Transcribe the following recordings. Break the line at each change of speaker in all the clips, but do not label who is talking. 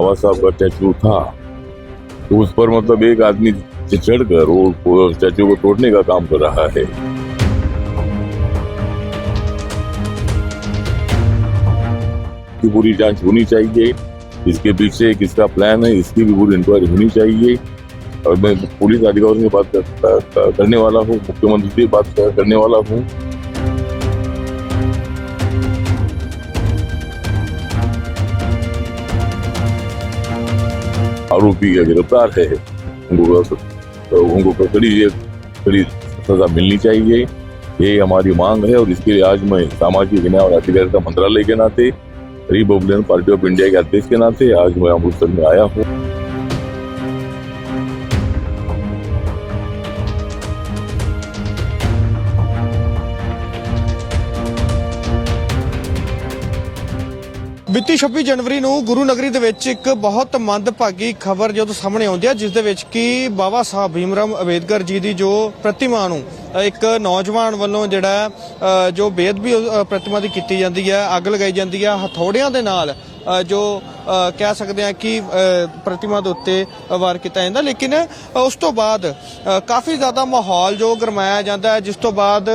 बाबा साहब का स्टैचू था। तो उस पर मतलब एक आदमी चढ़कर वो स्टैचू को तोड़ने का काम कर रहा है। पूरी जाँच होनी चाहिए। इसके पीछे किसका प्लान है इसकी भी पूरी इंक्वायरी होनी चाहिए। और मैं पुलिस अधिकारियों से बात कर, कर, करने वाला हूँ मुख्यमंत्री से बात कर- करने वाला हूँ। आरोपी का गिरफ़्तार है, उनको तो उनको कड़ी कड़ी सजा मिलनी चाहिए। ये हमारी मांग है और इसके लिए आज मैं सामाजिक न्याय और अधिकारिता मंत्रालय के नाते रिपब्लिकन पार्टी ऑफ़ इंडिया के अध्यक्ष के नाते आज मैं अमृतसर में आया हूँ।
ਬੀਤੀ 26 ਜਨਵਰੀ ਨੂੰ ਗੁਰੂ ਨਗਰੀ ਦੇ ਵਿੱਚ ਇੱਕ ਬਹੁਤ ਮੰਦਭਾਗੀ ਖਬਰ ਜਦੋਂ ਸਾਹਮਣੇ ਆਉਂਦੀ ਹੈ, ਜਿਸ ਦੇ ਵਿੱਚ ਕਿ ਬਾਬਾ ਸਾਹਿਬ ਭੀਮਰਾਮ ਅੰਬੇਦਕਰ ਜੀ ਦੀ ਜੋ ਪ੍ਰਤਿਮਾ ਨੂੰ ਇੱਕ ਨੌਜਵਾਨ ਵੱਲੋਂ ਜਿਹੜਾ ਜੋ ਬੇਅਦਬੀ ਪ੍ਰਤਿਮਾ ਦੀ ਕੀਤੀ ਜਾਂਦੀ ਹੈ, ਅੱਗ ਲਗਾਈ ਜਾਂਦੀ ਹੈ, ਹਥੌੜਿਆਂ ਦੇ ਨਾਲ ਜੋ ਕਹਿ ਸਕਦੇ ਆ ਕਿ ਪ੍ਰਤਿਮਾ ਦੇ ਉੱਤੇ ਵਾਰ ਕੀਤਾ ਜਾਂਦਾ। ਲੇਕਿਨ ਉਸ ਤੋਂ ਬਾਅਦ ਕਾਫੀ ਜ਼ਿਆਦਾ ਮਾਹੌਲ ਜੋ ਗਰਮਾਇਆ ਜਾਂਦਾ ਹੈ, ਜਿਸ ਤੋਂ ਬਾਅਦ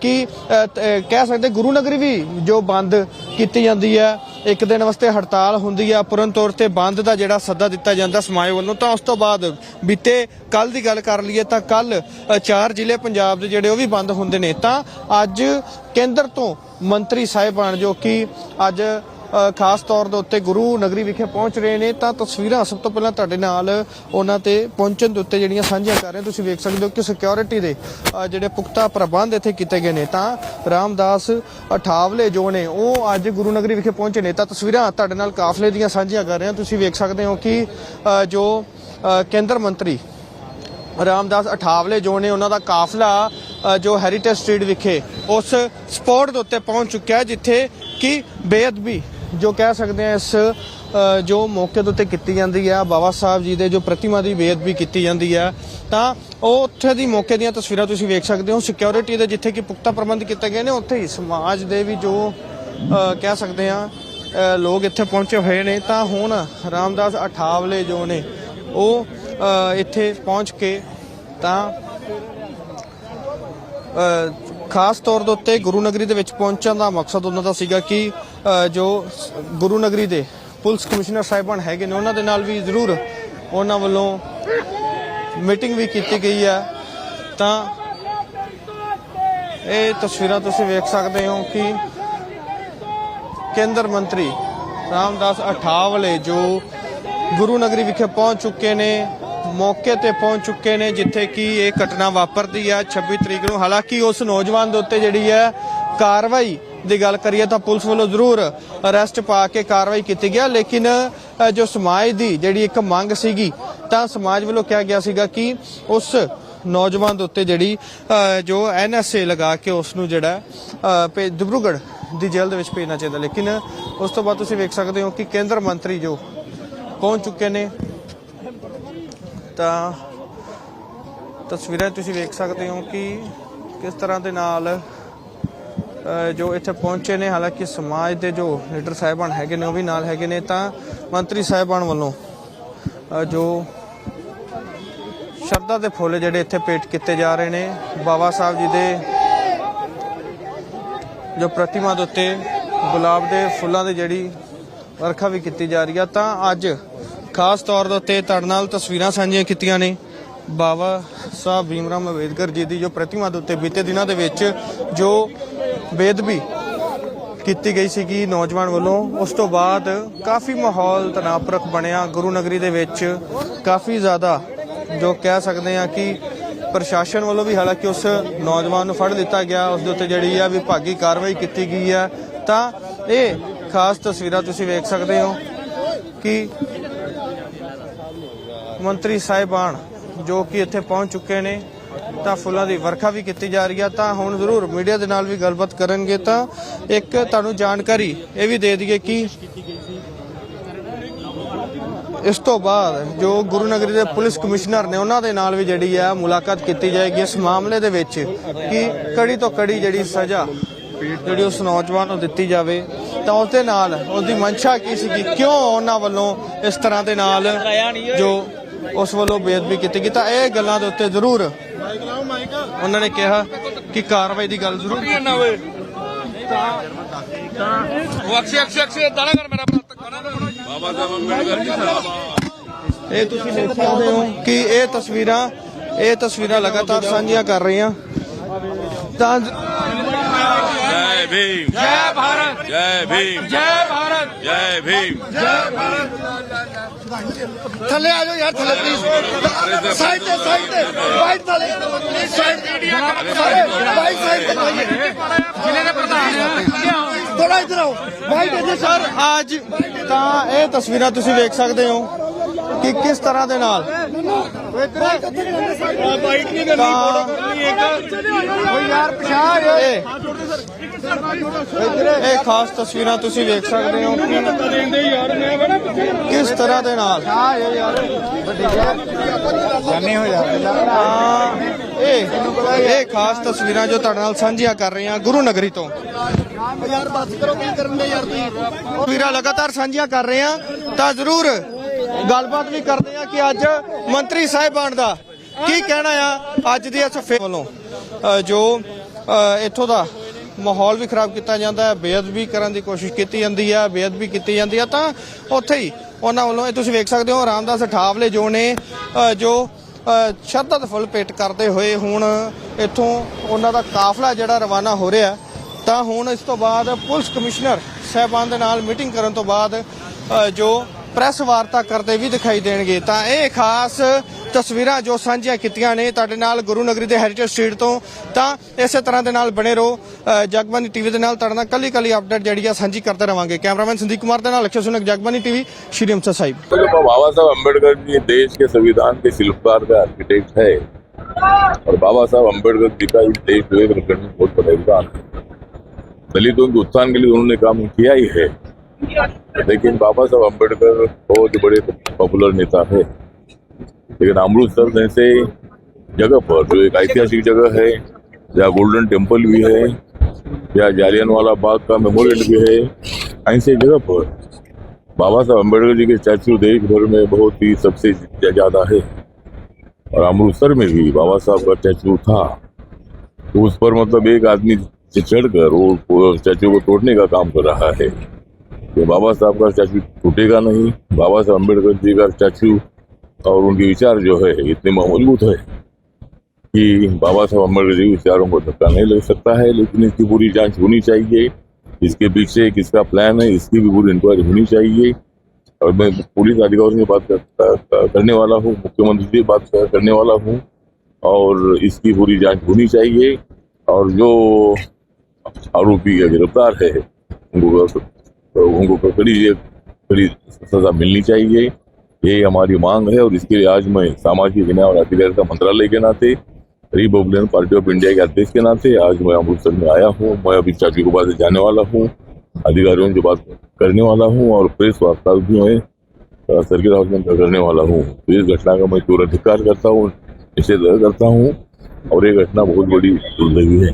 ਕਿ ਕਹਿ ਸਕਦੇ ਗੁਰੂ ਨਗਰੀ ਵੀ ਜੋ ਬੰਦ ਕੀਤੀ ਜਾਂਦੀ ਹੈ, ਇੱਕ ਦਿਨ ਵਾਸਤੇ ਹੜਤਾਲ ਹੁੰਦੀ ਹੈ, ਪੂਰਨ ਤੌਰ ਤੇ ਬੰਦ ਦਾ ਜਿਹੜਾ ਸੱਦਾ ਦਿੱਤਾ ਜਾਂਦਾ ਸਮਾਜ ਵੱਲੋਂ, ਤਾਂ ਉਸ ਤੋਂ ਬਾਅਦ ਬੀਤੇ ਕੱਲ ਦੀ ਗੱਲ ਕਰ ਲਈਏ ਤਾਂ ਕੱਲ ਚਾਰ ਜ਼ਿਲ੍ਹੇ ਪੰਜਾਬ ਦੇ ਜਿਹੜੇ ਉਹ ਵੀ ਬੰਦ ਹੁੰਦੇ ਨੇ। ਤਾਂ ਅੱਜ ਕੇਂਦਰ ਤੋਂ ਮੰਤਰੀ ਸਾਹਿਬਾਨ ਜੋ ਕਿ ਅੱਜ ਖਾਸ ਤੌਰ ਦੇ ਉੱਤੇ ਗੁਰੂ ਨਗਰੀ ਵਿਖੇ ਪਹੁੰਚ ਰਹੇ ਨੇ, ਤਾਂ ਤਸਵੀਰਾਂ ਸਭ ਤੋਂ ਪਹਿਲਾਂ ਤੁਹਾਡੇ ਨਾਲ ਉਹਨਾਂ ਤੇ ਪਹੁੰਚਣ ਦੇ ਉੱਤੇ ਜਿਹੜੀਆਂ ਸਾਂਝੀਆਂ ਕਰ ਰਹੇ ਤੁਸੀਂ ਵੇਖ ਸਕਦੇ ਹੋ ਕਿ ਸਿਕਿਉਰਿਟੀ ਦੇ ਜਿਹੜੇ ਪੁਖਤਾ ਪ੍ਰਬੰਧ ਇੱਥੇ ਕੀਤੇ ਗਏ ਨੇ। ਤਾਂ ਰਾਮਦਾਸ ਅਠਾਵਲੇ ਜੋ ਨੇ, ਉਹ ਅੱਜ ਗੁਰੂ ਨਗਰੀ ਵਿਖੇ ਪਹੁੰਚੇ ਨੇ। ਤਾਂ ਤਸਵੀਰਾਂ ਤੁਹਾਡੇ ਨਾਲ ਕਾਫਲੇ ਦੀਆਂ ਸਾਂਝੀਆਂ ਕਰ ਰਹੇ ਹਾਂ। ਤੁਸੀਂ ਵੇਖ ਸਕਦੇ ਹੋ ਕਿ ਜੋ ਕੇਂਦਰ ਮੰਤਰੀ ਰਾਮਦਾਸ ਅਠਾਵਲੇ ਜੋ ਨੇ, ਉਹਨਾਂ ਦਾ ਕਾਫਲਾ ਜੋ ਹੈਰੀਟੇਜ ਸਟਰੀਟ ਵਿਖੇ ਉਸ ਸਪੌਟ ਦੇ ਉੱਤੇ ਪਹੁੰਚ ਚੁੱਕਿਆ ਜਿੱਥੇ ਕਿ ਬੇਅਦਬੀ ਜੋ ਕਹਿ ਸਕਦੇ ਆ ਇਸ ਜੋ ਮੌਕੇ ਦੇ ਉੱਤੇ ਕੀਤੀ ਜਾਂਦੀ ਹੈ, ਬਾਬਾ ਸਾਹਿਬ ਜੀ ਦੇ ਜੋ ਪ੍ਰਤਿਮਾ ਦੀ ਬੇਅਦਬੀ ਕੀਤੀ ਜਾਂਦੀ ਹੈ, ਤਾਂ ਉਹ ਉੱਥੇ ਦੀ ਮੌਕੇ ਦੀਆਂ ਤਸਵੀਰਾਂ ਤੁਸੀਂ ਵੇਖ ਸਕਦੇ ਹੋ। ਸਿਕਿਉਰਿਟੀ ਦੇ ਜਿੱਥੇ ਕਿ ਪੁਖਤਾ ਪ੍ਰਬੰਧ ਕੀਤੇ ਗਏ ਨੇ, ਉੱਥੇ ਹੀ ਸਮਾਜ ਦੇ ਵੀ ਜੋ ਕਹਿ ਸਕਦੇ ਆ ਲੋਕ ਇੱਥੇ ਪਹੁੰਚੇ ਹੋਏ ਨੇ। ਤਾਂ ਹੁਣ ਰਾਮਦਾਸ ਅਠਾਵਲੇ ਜੋ ਨੇ, ਉਹ ਇੱਥੇ ਪਹੁੰਚ ਕੇ ਤਾਂ ਖਾਸ ਤੌਰ ਦੇ ਉੱਤੇ ਗੁਰੂ ਨਗਰੀ ਦੇ ਵਿੱਚ ਪਹੁੰਚਣ ਦਾ ਮਕਸਦ ਉਹਨਾਂ ਦਾ ਸੀਗਾ ਕਿ ਜੋ ਗੁਰੂ ਨਗਰੀ ਦੇ ਪੁਲਿਸ ਕਮਿਸ਼ਨਰ ਸਾਹਿਬਾਨ ਹੈਗੇ ਨੇ, ਉਹਨਾਂ ਦੇ ਨਾਲ ਵੀ ਜ਼ਰੂਰ ਉਹਨਾਂ ਵੱਲੋਂ ਮੀਟਿੰਗ ਵੀ ਕੀਤੀ ਗਈ ਹੈ। ਤਾਂ ਇਹ ਤਸਵੀਰਾਂ ਤੁਸੀਂ ਵੇਖ ਸਕਦੇ ਹੋ ਕਿ ਕੇਂਦਰ ਮੰਤਰੀ ਰਾਮਦਾਸ ਅਠਾਵਲੇ ਜੋ ਗੁਰੂ ਨਗਰੀ ਵਿਖੇ ਪਹੁੰਚ ਚੁੱਕੇ ਨੇ, ਮੌਕੇ ਤੇ ਪਹੁੰਚ ਚੁੱਕੇ ਨੇ, ਜਿੱਥੇ ਕਿ ਇਹ ਘਟਨਾ ਵਾਪਰਦੀ ਹੈ 26 ਤਰੀਕ ਨੂੰ। ਹਾਲਾਂਕਿ ਉਸ ਨੌਜਵਾਨ ਦੇ ਉੱਤੇ ਜਿਹੜੀ ਹੈ ਕਾਰਵਾਈ ਦੀ ਗੱਲ ਕਰੀਏ ਤਾਂ ਪੁਲਿਸ ਵੱਲੋਂ ਜ਼ਰੂਰ ਅਰੈਸਟ ਪਾ ਕੇ ਕਾਰਵਾਈ ਕੀਤੀ ਗਿਆ ਲੇਕਿਨ ਜੋ ਸਮਾਜ ਦੀ ਜਿਹੜੀ ਇੱਕ ਮੰਗ ਸੀਗੀ ਤਾਂ ਸਮਾਜ ਵੱਲੋਂ ਕਿਹਾ ਗਿਆ ਸੀਗਾ ਕਿ ਉਸ ਨੌਜਵਾਨ ਦੇ ਉੱਤੇ ਜਿਹੜੀ ਅ, ਜੋ ਐਨਐਸਏ ਲਗਾ ਕੇ ਉਸ ਨੂੰ ਜਿਹੜਾ ਅ, ਦੀ ਜੇਲ੍ਹ ਦੇ ਵਿੱਚ ਭੇਜਣਾ ਚਾਹੀਦਾ। ਲੇਕਿਨ ਉਸ ਤੋਂ ਬਾਅਦ ਤੁਸੀਂ ਵੇਖ ਸਕਦੇ ਹੋ ਕਿ ਕੇਂਦਰ ਮੰਤਰੀ ਜੋ ਪਹੁੰਚ ਚੁੱਕੇ ਨੇ ਤਾਂ ਤਸਵੀਰਾਂ ਤੁਸੀਂ ਵੇਖ ਸਕਦੇ ਹੋ ਕਿ ਕਿਸ ਤਰ੍ਹਾਂ ਦੇ ਨਾਲ ਜੋ ਇੱਥੇ ਪਹੁੰਚੇ ਨੇ, ਹਾਲਾਂਕਿ ਸਮਾਜ ਦੇ ਜੋ ਲੀਡਰ ਸਾਹਿਬਾਨ ਹੈਗੇ ਨੇ, ਉਹ ਵੀ ਨਾਲ ਹੈਗੇ ਨੇ, ਤਾਂ ਮੰਤਰੀ ਸਾਹਿਬਾਨ ਵੱਲੋਂ ਜੋ ਸ਼ਰਧਾ ਦੇ ਫੁੱਲ ਜਿਹੜੇ ਇੱਥੇ ਪੇਟ ਕੀਤੇ ਜਾ ਰਹੇ ਨੇ, ਬਾਬਾ ਸਾਹਿਬ ਜੀ ਦੇ ਜੋ ਪ੍ਰਤਿਮਾ ਦੇ ਉੱਤੇ ਗੁਲਾਬ ਦੇ ਫੁੱਲਾਂ ਦੀ ਜਿਹੜੀ ਵਰਖਾ ਵੀ ਕੀਤੀ ਜਾ ਰਹੀ ਆ, ਤਾਂ ਅੱਜ ਖਾਸ ਤੌਰ ਦੇ ਉੱਤੇ ਤੁਹਾਡੇ ਨਾਲ ਤਸਵੀਰਾਂ ਸਾਂਝੀਆਂ ਕੀਤੀਆਂ ਨੇ, ਬਾਬਾ ਸਾਹਿਬ ਭੀਮਰਾਮ ਅੰਬੇਦਕਰ ਜੀ ਦੀ ਜੋ ਪ੍ਰਤਿਮਾ ਦੇ ਉੱਤੇ ਬੀਤੇ ਦਿਨਾਂ ਦੇ ਵਿੱਚ ਜੋ ਬੇਦਬੀ ਕੀਤੀ ਗਈ ਸੀਗੀ ਨੌਜਵਾਨ ਵੱਲੋਂ। ਉਸ ਤੋਂ ਬਾਅਦ ਕਾਫੀ ਮਾਹੌਲ ਤਣਾਅਪੂਰਕ ਬਣਿਆ। ਗੁਰੂ ਨਗਰੀ ਦੇ ਵਿੱਚ ਕਾਫੀ ਜ਼ਿਆਦਾ ਜੋ ਕਹਿ ਸਕਦੇ ਆ ਕਿ ਪ੍ਰਸ਼ਾਸਨ ਵੱਲੋਂ ਵੀ ਹਾਲਾਂਕਿ ਉਸ ਨੌਜਵਾਨ ਨੂੰ ਫੜ ਲਿੱਤਾ ਗਿਆ। ਉਸ ਦੇ ਉੱਤੇ ਜਿਹੜੀ ਆ ਵਿਭਾਗੀ ਕਾਰਵਾਈ ਕੀਤੀ ਗਈ ਆ। ਤਾਂ ਇਹ ਖਾਸ ਤਸਵੀਰਾਂ ਤੁਸੀਂ ਵੇਖ ਸਕਦੇ ਹੋ ਕਿ ਮੰਤਰੀ ਸਾਹਿਬਾਨ ਜੋ ਕਿ ਇੱਥੇ ਪਹੁੰਚ ਚੁੱਕੇ ਨੇ ਤਾਂ ਫੁੱਲਾਂ ਦੀ ਵਰਖਾ ਵੀ ਕੀਤੀ ਜਾ ਰਹੀ ਆ, ਤਾਂ ਹੁਣ ਜ਼ਰੂਰ ਮੀਡੀਆ ਦੇ ਨਾਲ ਵੀ ਗੱਲਬਾਤ ਕਰਨਗੇ ਤਾਂ ਇੱਕ ਤੁਹਾਨੂੰ ਜਾਣਕਾਰੀ ਇਹ ਵੀ ਦੇ ਦਈਏ ਕਿ ਇਸ ਤੋਂ ਬਾਅਦ ਜੋ ਗੁਰੂ ਨਗਰੀ ਦੇ ਪੁਲਿਸ ਕਮਿਸ਼ਨਰ ਨੇ ਉਹਨਾਂ ਦੇ ਨਾਲ ਵੀ ਜਿਹੜੀ ਹੈ ਮੁਲਾਕਾਤ ਕੀਤੀ ਜਾਏਗੀ ਇਸ ਮਾਮਲੇ ਦੇ ਵਿੱਚ ਕਿ ਕੜੀ ਤੋਂ ਕੜੀ ਜਿਹੜੀ ਸਜ਼ਾ ਜਿਹੜੀ ਉਸ ਨੌਜਵਾਨ ਨੂੰ ਦਿੱਤੀ ਜਾਵੇ, ਤਾਂ ਉਸ ਦੇ ਨਾਲ ਉਹਦੀ ਮਨਸ਼ਾ ਕੀ ਸੀ ਕਿਉਂ ਉਹਨਾਂ ਵੱਲੋਂ ਇਸ ਤਰ੍ਹਾਂ ਦੇ ਨਾਲ ਜੋ ਉਸ ਵੱਲੋਂ ਬੇਅਦਬੀ ਕੀਤੀ ਗਈ, ਤਾਂ ਇਹ ਗੱਲਾਂ ਦੇ ਉੱਤੇ ਜ਼ਰੂਰ ਉਹਨਾਂ ਨੇ ਕਿਹਾ ਕਿ ਕਾਰਵਾਈ ਦੀ ਗੱਲ ਜ਼ਰੂਰ
ਕੀਤੀ ਓਏ ਉਹ ਅਕਸ਼ੇ ਅਕਸ਼ੇ ਅਕਸ਼ੇ ਦਾਣਾ ਕਰ ਮੇਰਾ
ਬਾਬਾ ਸਾਹਿਬ ਅੰਬੇਡਕਰ ਜੀ ਸਾਹਿਬ
ਇਹ ਤੁਸੀਂ ਦੇਖ ਸਕਦੇ ਹੋ ਕਿ ਇਹ ਤਸਵੀਰਾਂ ਇਹ ਤਸਵੀਰਾਂ ਲਗਾਤਾਰ ਸਾਂਝੀਆਂ ਕਰ ਰਹੀਆਂ। ਤਾਂ
ਜੈ ਭੀਮ।
ਜੈ ਭਾਰਤ।
ਜੈ ਭੀਮ।
ਜੈ ਭਾਰਤ।
ਜੈ ਭੀਮ। ਜੈ ਭਾਰਤ।
ਥੱਲੇ ਆ ਜਾਓ ਯਾਰ ਥੱਲੇ ਪਲੀਜ਼ ਸਾਈਡ ਤੇ ਸਾਈਡ ਤੇ। ਵਾਈਟ ਥੱਲੇ। ਸਾਈਡ ਵਾਈਟ ਸਾਈਡ ਤੇ ਪਾਈਏ
ਜ਼ਿਲ੍ਹੇ ਦੇ ਪ੍ਰਧਾਨ
ਥੋੜਾ ਇੱਧਰ ਆਓ। ਵਾਈਟ ਇੱਧਰ
ਸਰ ਅੱਜ ਤਾਂ ਇਹ ਤਸਵੀਰਾਂ ਤੁਸੀਂ ਵੇਖ ਸਕਦੇ ਹੋ ਕਿ ਕਿਸ ਤਰ੍ਹਾਂ ਦੇ ਨਾਲ
ਵਾਈਟ ਨਹੀਂ
ਤਾਂ
ਓ ਯਾਰ ਪਛਾਣ
ਇਹ ਇਹ ਖਾਸ ਤਸਵੀਰਾਂ ਤੁਸੀਂ ਵੇਖ ਸਕਦੇ ਹੋ। ਕਿ ਕਿਸ ਤਰ੍ਹਾਂ ਦੇ ਨਾਲ?
ਜਾਨੇ ਹੋ ਯਾਰ।
ਤਾਂ ਇਹ ਇਹ ਖਾਸ ਤਸਵੀਰਾਂ ਜੋ ਤੁਹਾਡੇ ਨਾਲ ਸਾਂਝੀਆਂ ਕਰ ਰਹੇ ਹਾਂ ਗੁਰੂ ਨਗਰੀ ਤੋਂ।
ਯਾਰ ਬਸ ਕਰੋ ਕੀ ਕਰਨ ਦੇ ਯਾਰ ਤੁਸੀਂ?
ਤਸਵੀਰਾਂ ਲਗਾਤਾਰ ਸਾਂਝੀਆਂ ਕਰ ਰਹੇ ਹਾਂ ਤਾਂ ਜ਼ਰੂਰ ਗੱਲਬਾਤ ਵੀ ਕਰਦੇ ਹਾਂ ਕਿ ਅੱਜ ਮੰਤਰੀ ਸਾਹਿਬਾਨ ਦਾ ਕੀ ਕਹਿਣਾ ਆ? ਅੱਜ ਦੀ ਇਸ ਫੇ ਵੱਲੋਂ ਜੋ ਇੱਥੋਂ ਦਾ ਮਾਹੌਲ ਵੀ ਖਰਾਬ ਕੀਤਾ ਜਾਂਦਾ ਹੈ, ਬੇਅਦਬੀ ਕਰਨ ਦੀ ਕੋਸ਼ਿਸ਼ ਕੀਤੀ ਜਾਂਦੀ ਹੈ, ਬੇਅਦਬੀ ਕੀਤੀ ਜਾਂਦੀ ਹੈ, ਤਾਂ ਉੱਥੇ ਹੀ ਉਹਨਾਂ ਵੱਲੋਂ ਇਹ ਤੁਸੀਂ ਵੇਖ ਸਕਦੇ ਹੋ, ਰਾਮਦਾਸ ਠਾਵਲੇ ਜੋ ਨੇ ਜੋ ਸ਼ਰਧਾ ਦੇ ਫੁੱਲ ਭੇਟ ਕਰਦੇ ਹੋਏ ਹੁਣ ਇੱਥੋਂ ਉਹਨਾਂ ਦਾ ਕਾਫਲਾ ਜਿਹੜਾ ਰਵਾਨਾ ਹੋ ਰਿਹਾ ਤਾਂ ਹੁਣ ਇਸ ਤੋਂ ਬਾਅਦ ਪੁਲਿਸ ਕਮਿਸ਼ਨਰ ਸਹਿਬਾਨ ਦੇ ਨਾਲ ਮੀਟਿੰਗ ਕਰਨ ਤੋਂ ਬਾਅਦ ਜੋ ਪ੍ਰੈਸ ਵਾਰਤਾ ਕਰਦੇ ਵੀ ਦਿਖਾਈ ਦੇਣਗੇ। ਤਾਂ ਇਹ ਖਾਸ ਤਸਵੀਰਾਂ ਜੋ ਸਾਂਝੀਆਂ ਕੀਤੀਆਂ ਨੇ ਤੁਹਾਡੇ ਨਾਲ ਗੁਰੂ ਨਗਰੀ ਦੇ ਹੈਰੀਟੇਜ ਸਟਰੀਟ ਤੋਂ, ਤਾਂ ਇਸੇ ਤਰ੍ਹਾਂ ਦੇ ਨਾਲ ਬਣੇ ਰਹੋ। ਜਗਬਾਨੀ ਟੀਵੀ ਦੇ ਨਾਲ ਤੁਹਾਡੇ ਨਾਲ ਕੱਲੀ ਕੱਲੀ ਅਪਡੇਟ ਜਿਹੜੀ ਆ ਸਾਂਝੀ ਕਰਦੇ ਰਵਾਂਗੇ। ਕੈਮਰਾਮੈਨ ਸੰਦੀਪ ਕੁਮਾਰ ਦੇ ਨਾਲ ਲਖਿਆ ਸੁਨਕ ਜਗਬਾਨੀ ਟੀਵੀ, ਸ਼੍ਰੀ ਅੰਮ੍ਰਿਤਸਰ ਸਾਹਿਬ।
ਬਾਬਾ ਸਾਹਿਬ ਅੰਬੇਡਕਰ ਜੀ ਦੇਸ਼ ਕੇ ਸੰਵਿਧਾਨ ਦੇ ਸ਼ਿਲਪਕਾਰ ਦਾ ਆਰਕੀਟੈਕਟ ਹੈ। और बाबा साहब अम्बेडकर जी का इस देश विवेक रखने में बहुत बड़ा योगदान है दलितों के उत्थान के लिए उन्होंने काम किया ही लेकिन बाबा साहब अंबेडकर बहुत बड़े पॉपुलर नेता है। लेकिन अमृतसर जैसे जगह पर जो एक ऐतिहासिक जगह है, जहाँ गोल्डन टेंपल भी है या जालियनवाला बाग का मेमोरियल भी है, ऐसे जगह पर बाबा साहब अंबेडकर जी के स्टैचू देश भर में बहुत ही सबसे ज़्यादा है। और अमृतसर में भी बाबा साहब का स्टैचू था। तो उस पर मतलब एक आदमी चढ़कर वो स्टैचू को तोड़ने का काम कर रहा है। तो बाबा साहब का स्टैचू टूटेगा नहीं बाबा साहब अंबेडकर जी का स्टैचू और उनके विचार जो है इतने मज़बूत है कि बाबा साहब अंबेडकर जी के विचारों को धक्का नहीं लग सकता है लेकिन इसकी पूरी जाँच होनी चाहिए। इसके पीछे किसका प्लान है इसकी भी पूरी इंक्वायरी होनी चाहिए। और मैं पुलिस अधिकारियों से बात कर, कर, करने वाला हूँ मुख्यमंत्री से बात कर, करने वाला हूँ। और इसकी पूरी जाँच होनी चाहिए। और जो आरोपी गिरफ़्तार है उनको तो उनको कड़ी कड़ी सजा मिलनी चाहिए। ये हमारी मांग है और इसके लिए आज मैं सामाजिक न्याय और अधिकारिता मंत्रालय के नाते रिपब्लिकन पार्टी ऑफ़ इंडिया के अध्यक्ष के नाते आज मैं अमृतसर में आया हूँ। मैं अभी चाची के पास जाने वाला हूँ, अधिकारियों से बात करने वाला हूँ और प्रेस वार्ता भी मैं सर्किट हाउस में करने वाला हूँ। तो इस घटना का मैं पूरा धिक्कार करता हूँ, निषेध करता हूँ और ये घटना बहुत बड़ी दुर्दैवी है।